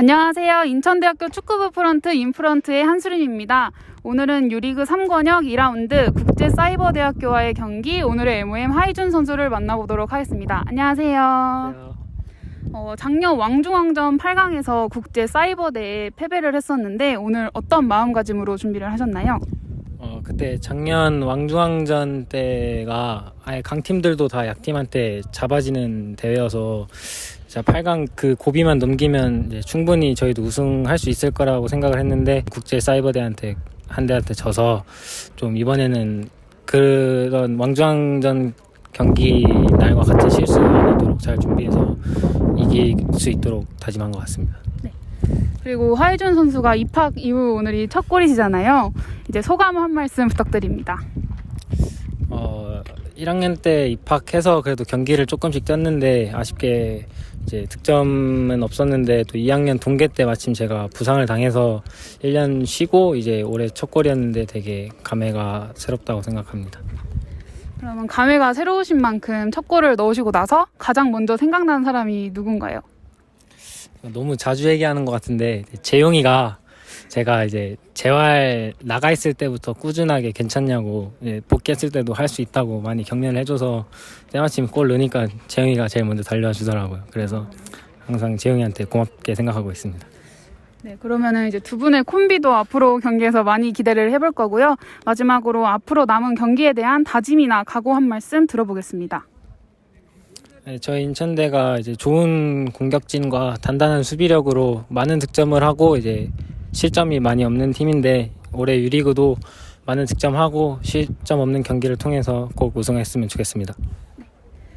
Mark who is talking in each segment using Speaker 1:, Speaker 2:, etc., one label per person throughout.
Speaker 1: 안녕하세요. 인천대학교 축구부 프런트 인프런트의 한수림입니다. 오늘은 유리그 3권역 2라운드 국제사이버대학교와의 경기 오늘의 MOM 하이준 선수를 만나보도록 하겠습니다. 안녕하세요. 어, 작년 왕중왕전 8강에서 국제사이버대에 패배를 했었는데 오늘 어떤 마음가짐으로 준비를 하셨나요?
Speaker 2: 어, 그때 작년 왕중왕전 때가 아예 강팀들도 다 약팀한테 잡아지는 대회여서 자 8강 그 고비만 넘기면 충분히 저희도 우승할 수 있을 거라고 생각을 했는데 국제 사이버대한테 한 대한테 져서 좀 이번에는 그런 왕중왕전 경기 날과 같은 실수 안 하도록 잘 준비해서 이길 수 있도록 다짐한 것 같습니다.
Speaker 1: 그리고 하이준 선수가 입학 이후 오늘이 첫 골이시잖아요. 이제 소감 한 말씀 부탁드립니다.
Speaker 2: 어, 1학년 때 입학해서 그래도 경기를 조금씩 뛰었는데 아쉽게 이제 득점은 없었는데 또 2학년 동계 때 마침 제가 부상을 당해서 1년 쉬고 이제 올해 첫 골이었는데 되게 감회가 새롭다고 생각합니다.
Speaker 1: 그러면 감회가 새로우신 만큼 첫 골을 넣으시고 나서 가장 먼저 생각나는 사람이 누군가요?
Speaker 2: 너무 자주 얘기하는 것 같은데 재용이가 제가 이제 재활 나가 있을 때부터 꾸준하게 괜찮냐고 이제 복귀했을 때도 할 수 있다고 많이 격려를 해줘서 때마침 골 넣으니까 재용이가 제일 먼저 달려주더라고요. 그래서 항상 재용이한테 고맙게 생각하고 있습니다.
Speaker 1: 네, 그러면은 이제 두 분의 콤비도 앞으로 경기에서 많이 기대를 해볼 거고요. 마지막으로 앞으로 남은 경기에 대한 다짐이나 각오 한 말씀 들어보겠습니다.
Speaker 2: 네, 저희 인천대가 이제 좋은 공격진과 단단한 수비력으로 많은 득점을 하고 이제 실점이 많이 없는 팀인데 올해 유리그도 많은 득점하고 실점 없는 경기를 통해서 꼭 우승했으면 좋겠습니다.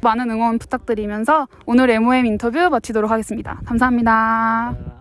Speaker 1: 많은 응원 부탁드리면서 오늘 MOM 인터뷰 마치도록 하겠습니다. 감사합니다.